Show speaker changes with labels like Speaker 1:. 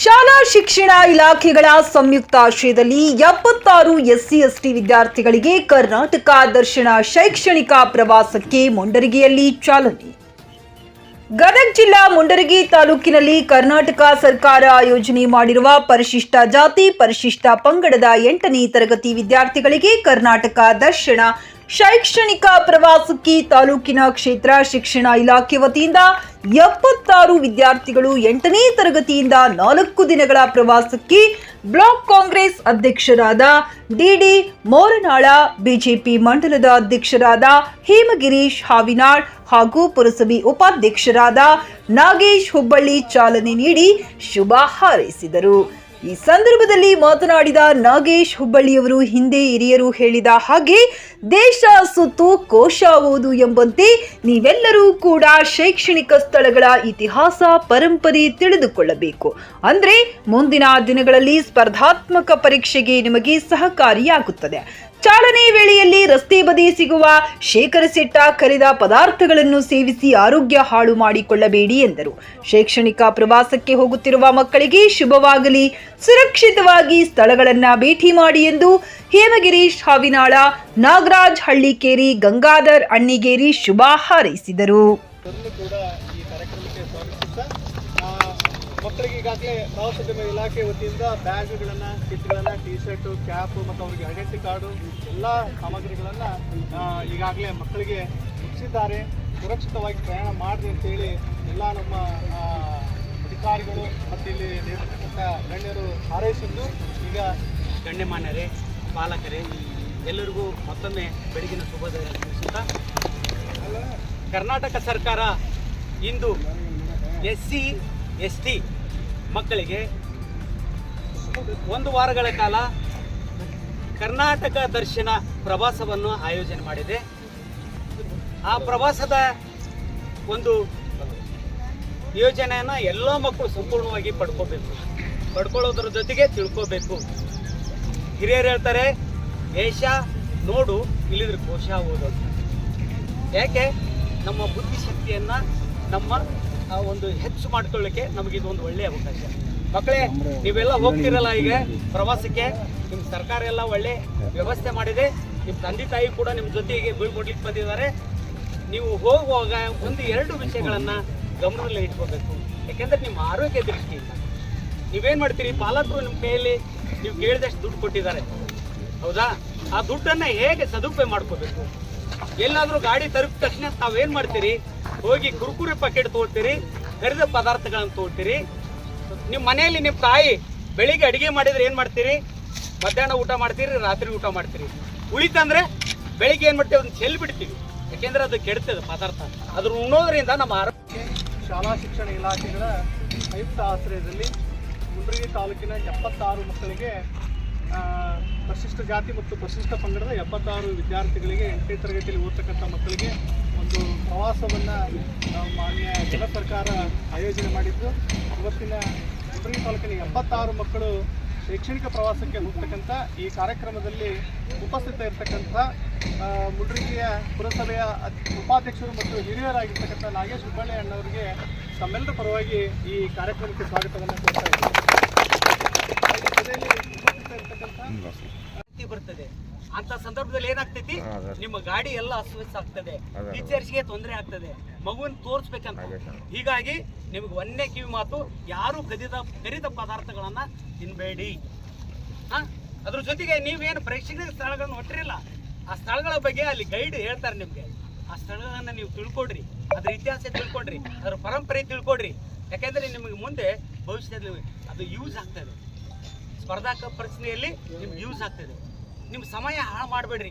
Speaker 1: ಶಾಲಾ ಶಿಕ್ಷಣ ಇಲಾಖೆಗಳ ಸಂಯುಕ್ತಾಶ್ರಯದಲ್ಲಿ ಎಪ್ಪತ್ತಾರು ಎಸ್ಸಿ ಎಸ್ಟಿ ವಿದ್ಯಾರ್ಥಿಗಳಿಗೆ ಕರ್ನಾಟಕ ದರ್ಶನ ಶೈಕ್ಷಣಿಕ ಪ್ರವಾಸಕ್ಕೆ ಮುಂಡರಿಗೆಯಲ್ಲಿ ಚಾಲನೆ. ಗದಗ ಜಿಲ್ಲಾ ಮುಂಡರಗಿ ತಾಲೂಕಿನಲ್ಲಿ ಕರ್ನಾಟಕ ಸರ್ಕಾರ ಆಯೋಜನೆ ಮಾಡಿರುವ ಪರಿಶಿಷ್ಟ ಜಾತಿ, ಪರಿಶಿಷ್ಟ ಪಂಗಡದ ಎಂಟನೇ ತರಗತಿ ವಿದ್ಯಾರ್ಥಿಗಳಿಗೆ ಕರ್ನಾಟಕ ದರ್ಶನ. ಶೈಕ್ಷಣಿಕ ಪ್ರವಾಸಕ್ಕೆ ತಾಲೂಕಿನ ಕ್ಷೇತ್ರ ಶಿಕ್ಷಣ ಇಲಾಖೆ ವತಿಯಿಂದ ಎಪ್ಪತ್ತಾರು ವಿದ್ಯಾರ್ಥಿಗಳು ಎಂಟನೇ ತರಗತಿಯಿಂದ ನಾಲ್ಕು ದಿನಗಳ ಪ್ರವಾಸಕ್ಕೆ ಬ್ಲಾಕ್ ಅಧ್ಯಕ್ಷರಾದ ಡಿಡಿ ಮೋರನಾಳ ಬಿಜೆಪಿ ಮಂಡಲದ ಅಧ್ಯಕ್ಷರಾದ ಹೇಮಗಿರೀಶ್ ಹಾವಿನಾಳ್ ಹಾಗೂ ಪುರಸಭೆ ಉಪಾಧ್ಯಕ್ಷರಾದ ನಾಗೇಶ್ ಹುಬ್ಬಳ್ಳಿ ಚಾಲನೆ ನೀಡಿ ಶುಭ ಹಾರೈಸಿದರು. ಈ ಸಂದರ್ಭದಲ್ಲಿ ಮಾತನಾಡಿದ ನಾಗೇಶ್ ಹುಬ್ಬಳ್ಳಿಯವರು ಹಿಂದೆ ಹಿರಿಯರು ಹೇಳಿದ ಹಾಗೆ ದೇಶ ಸುತ್ತು ಕೋಶ ಓದು ಎಂಬಂತೆ ನೀವೆಲ್ಲರೂ ಕೂಡ ಶೈಕ್ಷಣಿಕ ಸ್ಥಳಗಳ ಇತಿಹಾಸ, ಪರಂಪರೆ ತಿಳಿದುಕೊಳ್ಳಬೇಕು. ಅಂದ್ರೆ ಮುಂದಿನ ದಿನಗಳಲ್ಲಿ ಸ್ಪರ್ಧಾತ್ಮಕ ಪರೀಕ್ಷೆಗೆ ನಿಮಗೆ ಸಹಕಾರಿಯಾಗುತ್ತದೆ. ಚಾಲನೆ ವೇಳೆಯಲ್ಲಿ ರಸ್ತೆ ಬದಿ ಸಿಗುವ ಶೇಖರಿಸಿಟ್ಟ ಕರಿದ ಪದಾರ್ಥಗಳನ್ನು ಸೇವಿಸಿ ಆರೋಗ್ಯ ಹಾಳು ಮಾಡಿಕೊಳ್ಳಬೇಡಿ ಎಂದರು. ಶೈಕ್ಷಣಿಕ ಪ್ರವಾಸಕ್ಕೆ ಹೋಗುತ್ತಿರುವ ಮಕ್ಕಳಿಗೆ ಶುಭವಾಗಲಿ. ಸುರಕ್ಷಿತವಾಗಿ ಸ್ಥಳಗಳನ್ನ ಭೇಟಿ ಮಾಡಿ ಎಂದು ಹೇಮಗಿರೀಶ್ ಹಾವಿನಾಳ, ನಾಗರಾಜ್ ಹಳ್ಳಿಕೇರಿ, ಗಂಗಾಧರ್ ಅಣ್ಣಿಗೇರಿ ಶುಭ ಹಾರೈಸಿದರು.
Speaker 2: ಮಕ್ಕಳಿಗೆ ಈಗಾಗಲೇ ಪ್ರವಾಸೋದ್ಯಮ ಇಲಾಖೆ ವತಿಯಿಂದ ಬ್ಯಾಗ್ಗಳನ್ನು, ಕಿಟ್ಗಳನ್ನು ಟಿ ಶರ್ಟು ಕ್ಯಾಪು ಮತ್ತು ಅವರಿಗೆ ಐಡೆಂಟಿ ಕಾರ್ಡು ಎಲ್ಲ ಸಾಮಗ್ರಿಗಳನ್ನು ಈಗಾಗಲೇ ಮಕ್ಕಳಿಗೆ ಮುಗಿಸಿದ್ದಾರೆ ಸುರಕ್ಷಿತವಾಗಿ ಪ್ರಯಾಣ ಮಾಡಿದೆ ಅಂತೇಳಿ ಎಲ್ಲ ನಮ್ಮ ಅಧಿಕಾರಿಗಳು ಮತ್ತು ಇಲ್ಲಿ ನೇತೃತ್ವದ ಗಣ್ಯರು ಹಾರೈಸಿದ್ದು. ಈಗ
Speaker 3: ಗಣ್ಯಮಾನ್ಯರೇ, ಪಾಲಕರೇ, ಎಲ್ಲರಿಗೂ ಮತ್ತೊಮ್ಮೆ ಬೆಳಗಿನ ಶುಭೋದಯ ಕರ್ನಾಟಕ ಸರ್ಕಾರ ಇಂದು ಎಸ್ ಸಿ ಎಸ್ ಟಿ ಮಕ್ಕಳಿಗೆ ಒಂದು ವಾರಗಳ ಕಾಲ ಕರ್ನಾಟಕ ದರ್ಶನ ಪ್ರವಾಸವನ್ನು ಆಯೋಜನೆ ಮಾಡಿದೆ. ಆ ಪ್ರವಾಸದ ಒಂದು ಯೋಜನೆಯನ್ನು ಎಲ್ಲ ಮಕ್ಕಳು ಸಂಪೂರ್ಣವಾಗಿ ಪಡ್ಕೋಬೇಕು. ಪಡ್ಕೊಳ್ಳೋದ್ರ ಜೊತೆಗೆ ತಿಳ್ಕೋಬೇಕು. ಹಿರಿಯರು ಹೇಳ್ತಾರೆ ದೇಶ ನೋಡು, ಇಲ್ಲಿದ್ರೆ ಕೋಶ ಓದೋದು. ಯಾಕೆ? ನಮ್ಮ ಬುದ್ಧಿಶಕ್ತಿಯನ್ನು ನಮ್ಮ ಒಂದು ಹೆಚ್ಚು ಮಾಡ್ಕೊಳ್ಳಿಕ್ಕೆ ನಮಗೆ ಇದು ಒಂದು ಒಳ್ಳೆಯ ಅವಕಾಶ. ಮಕ್ಕಳೇ, ನೀವೆಲ್ಲ ಹೋಗ್ತಿರಲ್ಲ ಈಗ ಪ್ರವಾಸಕ್ಕೆ ನಿಮ್ಮ ಸರ್ಕಾರ ಎಲ್ಲ ಒಳ್ಳೆ ವ್ಯವಸ್ಥೆ ಮಾಡಿದೆ. ನಿಮ್ಮ ತಂದೆ ತಾಯಿ ಕೂಡ ನಿಮ್ಮ ಜೊತೆಗೆ ಬೀಳ್ಕೊಡ್ಲಿಕ್ಕೆ ಬಂದಿದ್ದಾರೆ. ನೀವು ಹೋಗುವಾಗ ಒಂದು ಎರಡು ವಿಷಯಗಳನ್ನು ಗಮನದಲ್ಲಿ ಇಟ್ಕೋಬೇಕು. ಯಾಕೆಂದರೆ ನಿಮ್ಮ ಆರೋಗ್ಯ ದೃಷ್ಟಿಯಿಂದ. ನೀವೇನು ಮಾಡ್ತೀರಿ ಪಾಲಕರು ನಿಮ್ಮ ಕೈಯಲ್ಲಿ ನೀವು ಕೇಳಿದಷ್ಟು ದುಡ್ಡು ಕೊಟ್ಟಿದ್ದಾರೆ. ಹೌದಾ? ಆ ದುಡ್ಡನ್ನು ಹೇಗೆ ಸದುಪಯೋಗ ಮಾಡ್ಕೋಬೇಕು? ಎಲ್ಲಾದರೂ ಗಾಡಿ ತಲುಪಿದ ತಕ್ಷಣ ತಾವೇನು ಮಾಡ್ತೀರಿ? ಹೋಗಿ ಕುರುಕುರಿ ಪ್ಯಾಕೆಟ್ ತೊಗೊಳ್ತೀರಿ ಕರಿದ ಪದಾರ್ಥಗಳನ್ನು ತೊಗೊಳ್ತೀರಿ ನಿಮ್ಮ ಮನೆಯಲ್ಲಿ ನಿಮ್ಮ ತಾಯಿ ಬೆಳಿಗ್ಗೆ ಅಡುಗೆ ಮಾಡಿದ್ರೆ ಏನು ಮಾಡ್ತೀರಿ? ಮಧ್ಯಾಹ್ನ ಊಟ ಮಾಡ್ತೀರಿ, ರಾತ್ರಿ ಊಟ ಮಾಡ್ತೀರಿ. ಉಳಿತಂದ್ರೆ ಬೆಳಿಗ್ಗೆ ಏನು ಮಾಡ್ತೀವಿ? ಒಂದು ಚೆಲ್ಲಿ ಬಿಡ್ತೀವಿ. ಯಾಕೆಂದ್ರೆ ಅದು ಕೆಡ್ತದೆ ಪದಾರ್ಥ. ಅದ್ರ ಉಣ್ಣೋದ್ರಿಂದ ನಮ್ಮ ಆರೋಗ್ಯ
Speaker 2: ಶಾಲಾ ಶಿಕ್ಷಣ ಇಲಾಖೆಗಳ ಸಂಯುಕ್ತ ಆಶ್ರಯದಲ್ಲಿ ಮುಂಡ್ರಿಗಿ ತಾಲೂಕಿನ ಎಪ್ಪತ್ತಾರು ಮಕ್ಕಳಿಗೆ ಪ್ರಶಿಷ್ಟ ಜಾತಿ ಮತ್ತು ಪರಿಶಿಷ್ಟ ಪಂಗಡದ ಎಪ್ಪತ್ತಾರು ವಿದ್ಯಾರ್ಥಿಗಳಿಗೆ ಎಂಟನೇ ತರಗತಿಯಲ್ಲಿ ಓದ್ತಕ್ಕಂಥ ಮಕ್ಕಳಿಗೆ ಪ್ರವಾಸವನ್ನು ಮಾನ್ಯ ಜಿಲ್ಲಾ ಸರ್ಕಾರ ಆಯೋಜನೆ ಮಾಡಿದ್ದು. ಇವತ್ತಿನ ಮುಂಡ್ರಿಗಿ ತಾಲೂಕಿನ ಎಪ್ಪತ್ತಾರು ಮಕ್ಕಳು ಶೈಕ್ಷಣಿಕ ಪ್ರವಾಸಕ್ಕೆ ಹೋಗ್ತಕ್ಕಂಥ ಈ ಕಾರ್ಯಕ್ರಮದಲ್ಲಿ ಉಪಸ್ಥಿತ ಇರತಕ್ಕಂಥ ಮುಡ್ರಿಗೆಯ ಪುರಸಭೆಯ ಉಪಾಧ್ಯಕ್ಷರು ಮತ್ತು ಹಿರಿಯರಾಗಿರ್ತಕ್ಕಂಥ ನಾಗೇಶ್ ಹುಬ್ಬಳ್ಳಿ ಅಣ್ಣವರಿಗೆ ತಮ್ಮೆಲ್ಲರ ಪರವಾಗಿ ಈ ಕಾರ್ಯಕ್ರಮಕ್ಕೆ ಸ್ವಾಗತವನ್ನು ಕೊಡ್ತಾ ಇದ್ದೀನಿ. ಉಪಸ್ಥಿತ ಇರತಕ್ಕಂಥ
Speaker 3: ಶಕ್ತಿ ಬರ್ತದೆ. ಅಂತ ಸಂದರ್ಭದಲ್ಲಿ ಏನಾಗ್ತೈತಿ? ನಿಮ್ಮ ಗಾಡಿ ಎಲ್ಲ ಅಸ್ವಸ್ಥ ಆಗ್ತದೆ. ಟೀಚರ್ಸ್ಗೆ ತೊಂದರೆ ಆಗ್ತದೆ. ಮಗುವನ್ನ ತೋರಿಸ್ಬೇಕಂತ. ಹೀಗಾಗಿ ನಿಮ್ಗೆ ಒಂದೇ ಕಿವಿ ಮಾತು ಯಾರು ಕದಿದ ಕರಿದ ಪದಾರ್ಥಗಳನ್ನ ತಿನ್ಬೇಡಿ. ಹಾ? ಅದ್ರ ಜೊತೆಗೆ ನೀವೇನು ಪ್ರೇಕ್ಷಣೀಯ ಸ್ಥಳಗಳನ್ನು ಹೊಟ್ಟಿರಲ್ಲ ಆ ಸ್ಥಳಗಳ ಬಗ್ಗೆ ಅಲ್ಲಿ ಗೈಡ್ ಹೇಳ್ತಾರೆ ನಿಮ್ಗೆ. ಆ ಸ್ಥಳಗಳನ್ನ ನೀವು ತಿಳ್ಕೊಡ್ರಿ. ಅದ್ರ ಇತಿಹಾಸ ತಿಳ್ಕೊಡ್ರಿ. ಅದ್ರ ಪರಂಪರೆ ತಿಳ್ಕೊಡ್ರಿ. ಯಾಕಂದ್ರೆ ನಿಮಗೆ ಮುಂದೆ ಭವಿಷ್ಯದಲ್ಲಿ ಅದು ಯೂಸ್ ಆಗ್ತದೆ. ಕಪ್ ಪ್ರಶ್ನೆಯಲ್ಲಿ ನಿಮ್ಗೆ ಯೂಸ್ ಆಗ್ತದೆ. ನಿಮ್ಮ ಸಮಯ ಹಾಳು ಮಾಡಬೇಡ್ರಿ.